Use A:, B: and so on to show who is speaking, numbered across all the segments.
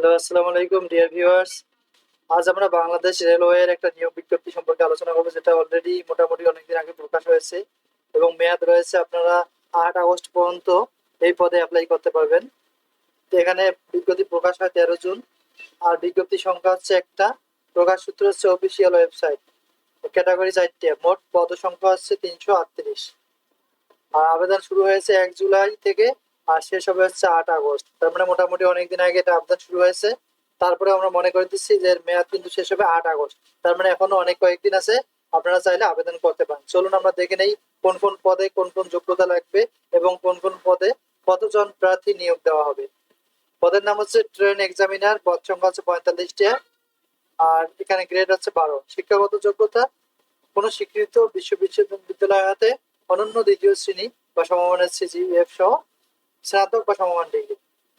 A: Hello আসসালামু আলাইকুম dear viewers আজ আমরা বাংলাদেশ রেলওয়ের একটা নিয়োগ বিজ্ঞপ্তি সম্পর্কে আলোচনা করব, যেটা অলরেডি মোটামুটি অনেকদিন আগে প্রকাশ হয়েছে এবং মেয়াদ রয়েছে আপনারা আট আগস্ট পর্যন্ত এই পদে অ্যাপ্লাই করতে পারবেন। এখানে বিজ্ঞপ্তি প্রকাশ হয় তেরো জুন, আর বিজ্ঞপ্তি সংখ্যা হচ্ছে একটা। প্রকাশ সূত্র হচ্ছে অফিসিয়াল ওয়েবসাইট ক্যাটাগরি চারটে, মোট পদ সংখ্যা হচ্ছে তিনশো আটত্রিশ। আর আবেদন শুরু হয়েছে এক জুলাই থেকে আর শেষ হবে হচ্ছে আট আগস্ট। তার মানে মোটামুটি অনেকদিন আগে এটা আবেদন শুরু হয়েছে। তারপরে আমরা মনে করে দিচ্ছি যে মেয়াদ কিন্তু শেষ হবে আট আগস্ট। তার মানে এখনও অনেক কয়েকদিন আছে, আপনারা চাইলে আবেদন করতে পারেন। চলুন আমরা দেখে নেই কোন কোন পদে কোন কোন যোগ্যতা লাগবে এবং কোন কোন পদে কতজন প্রার্থী নিয়োগ দেওয়া হবে। পদের নাম হচ্ছে ট্রেন এক্সামিনার, পদ সংখ্যা হচ্ছে পঁয়তাল্লিশটা। আর এখানে গ্রেড হচ্ছে বারো। শিক্ষাগত যোগ্যতা, কোন স্বীকৃত বিশ্ববিদ্যালয় হাতে অনন্য দ্বিতীয় শ্রেণি বা সমমানের সিজিএফ সহ স্নাতক বা সমমান ডিগ্রি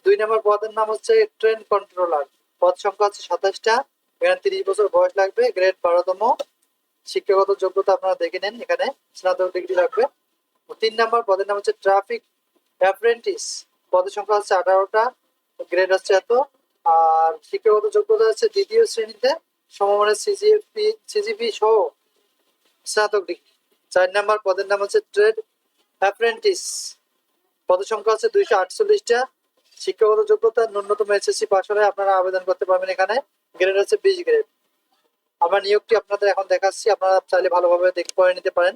A: দুই নম্বর পদের নাম হচ্ছে ট্রেন কন্ট্রোলার পদ সংখ্যা হচ্ছে সাতাশটা। এখানে তিরিশ বছর বয়স লাগবে। গ্রেড বারোতম। শিক্ষাগত যোগ্যতা আপনারা দেখে নেন এখানে। স্নাতক ডিগ্রি লাগবে। তিন নম্বর পদের নাম হচ্ছে ট্রাফিক অ্যাপ্রেন্টিস পদের সংখ্যা হচ্ছে আঠারোটা। গ্রেড হচ্ছে এত। আর শিক্ষাগত যোগ্যতা হচ্ছে দ্বিতীয় শ্রেণীতে। সমমানের সিজিএফপি সিজিপি সহ স্নাতক ডিগ্রি চার নম্বর পদের নাম হচ্ছে ট্রেড অ্যাপ্রেন্টিস পদ সংখ্যা হচ্ছে দুইশো আটচল্লিশটা। শিক্ষাগত যোগ্যতা ন্যূনতম এসএসসি পাস হলে আপনারা আবেদন করতে পারবেন এখানে। গ্রেড হচ্ছে বিশ গ্রেড। আমরা নিয়োগটি আপনাদের এখন দেখাচ্ছি, আপনারা চাইলে ভালোভাবে দেখে, পড়ে নিতে পারেন।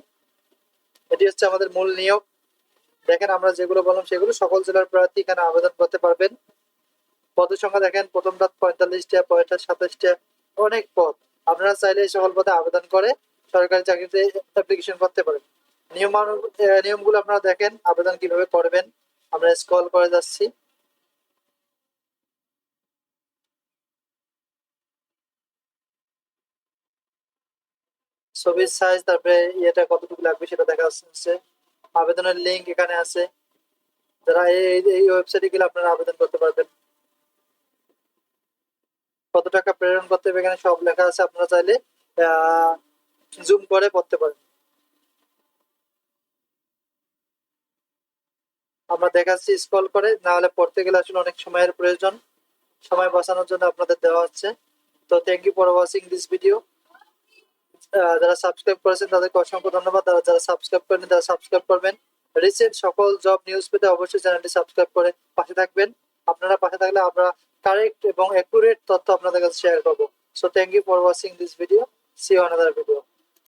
A: এটি হচ্ছে আমাদের মূল নিয়োগ। দেখেন আমরা যেগুলো বললাম সেগুলো সকল জেলার প্রার্থী এখানে আবেদন করতে পারবেন। পদের সংখ্যা দেখেন প্রথমটা পঁয়তাল্লিশটা, পরেরটা সাতাশটা, অনেক পদ। আপনারা চাইলে সকল পদে আবেদন করে সরকারি চাকরিতে অ্যাপ্লিকেশন করতে পারেন। নিয়মানু নিয়মগুলো আপনারা দেখেন, আবেদন কীভাবে করবেন। আমরা স্ক্রল করে যাচ্ছি। ছবির সাইজ তারপরে ইয়েটা কতটুকু লাগবে সেটা দেখা যাচ্ছে। আবেদনের লিংক এখানে আছে। যারা এই ওয়েবসাইটে গেলে আপনারা আবেদন করতে পারবেন। কত টাকা প্রেরণ করতে হবে এখানে সব লেখা আছে। আপনারা চাইলে জুম করে পড়তে পারেন। আমরা দেখাচ্ছি স্ক্রল করে। না হলে পড়তে গেলে আসলে অনেক সময়ের প্রয়োজন। সময় বাঁচানোর জন্য আপনাদের দেওয়া হচ্ছে। তো thank you for watching this video যারা সাবস্ক্রাইব করেছেন, তাদেরকে অসংখ্য ধন্যবাদ। তারা যারা সাবস্ক্রাইব করেন তারা সাবস্ক্রাইব করবেন। রিসেন্ট সকল জব নিউজ পেতে অবশ্যই চ্যানেলটি সাবস্ক্রাইব করে পাশে থাকবেন। আপনারা পাশে থাকলে আমরা কারেক্ট এবং অ্যাকুরেট তথ্য আপনাদের কাছে শেয়ার করব। So thank you for watching this video see another video